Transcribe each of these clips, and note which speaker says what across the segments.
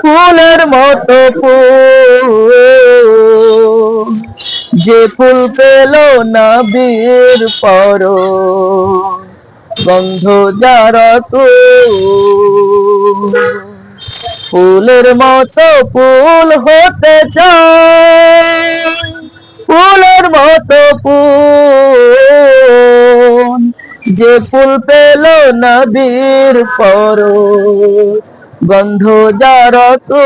Speaker 1: ফুলের মতো ফুল। যে ফুল পেল না বীর পর, গন্ধ যারা তো ফুলের মতো ফুল হতে চায়, ফুলের মতো ফুল। যে ফুল পেল নবীর পর গন্ধ যার তো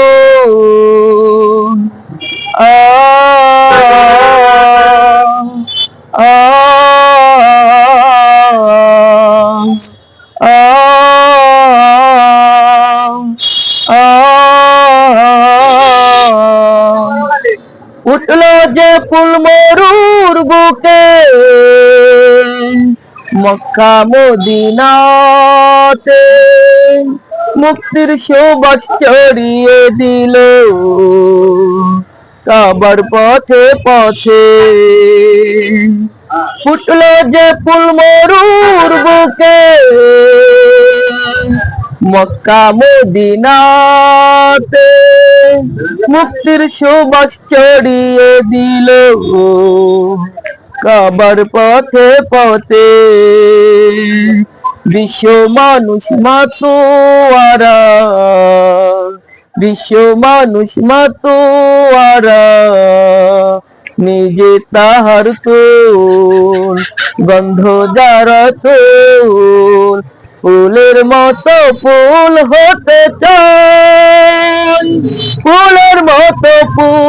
Speaker 1: উঠল যে ফুল মরুর বুকে। মক্কা মদিনাতে মুক্তির সুবাস ছড়িয়ে দিল। কাবার পথে পথে ফুটলো যে ফুল মরুর বুকে। মক্কা মদিনাতে মুক্তির সুবাস ছড়িয়ে দিল। কাবার পথে পথে। বিশ্ব মানুষ মাতোয়ারা। বিশ্ব মানুষ মাতোয়ারা। নিজে তাহার তোল গন্ধ যারা তোল ফুলের মতো ফুল হতে চাই ফুলের মতো ফুল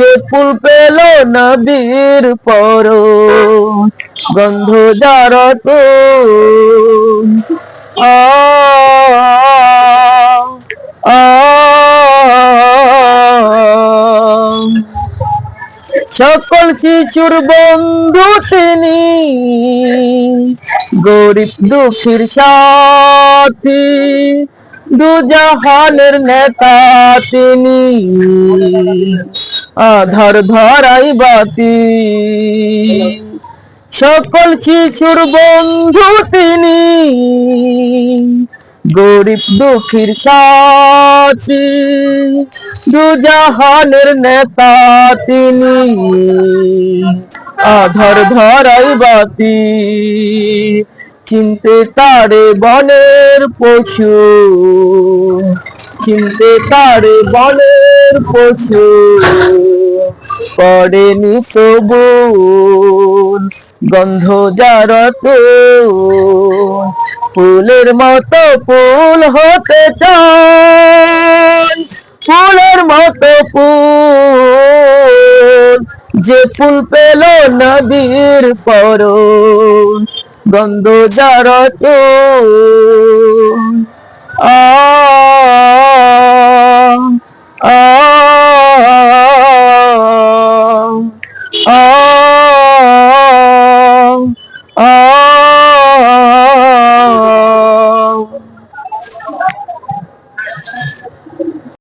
Speaker 1: যে ফুল পেল নদীর পর গন্ধ যার তো আ আ সকল শিশুর বন্ধু তিনি গরিব দুঃখীর সাথী দুজাহানের নেতা তিনি আধার ধরাই বাতি। সকল শিশুর বন্ধু তিনি। গরিব দুঃখীর সাথী, দুজাহানের নেতা তিনি। আধার ধরাই বাতি, চিনতে তারে বনের পশু, চিনতে তারে বনের পশু পড়েনি তবু গন্ধ জারত ফুলের মতো ফুল হতে চায়। ফুলের মতো ফুল যে ফুল পেল নদীর পর গন্ধ জারত আ Oh, oh, oh.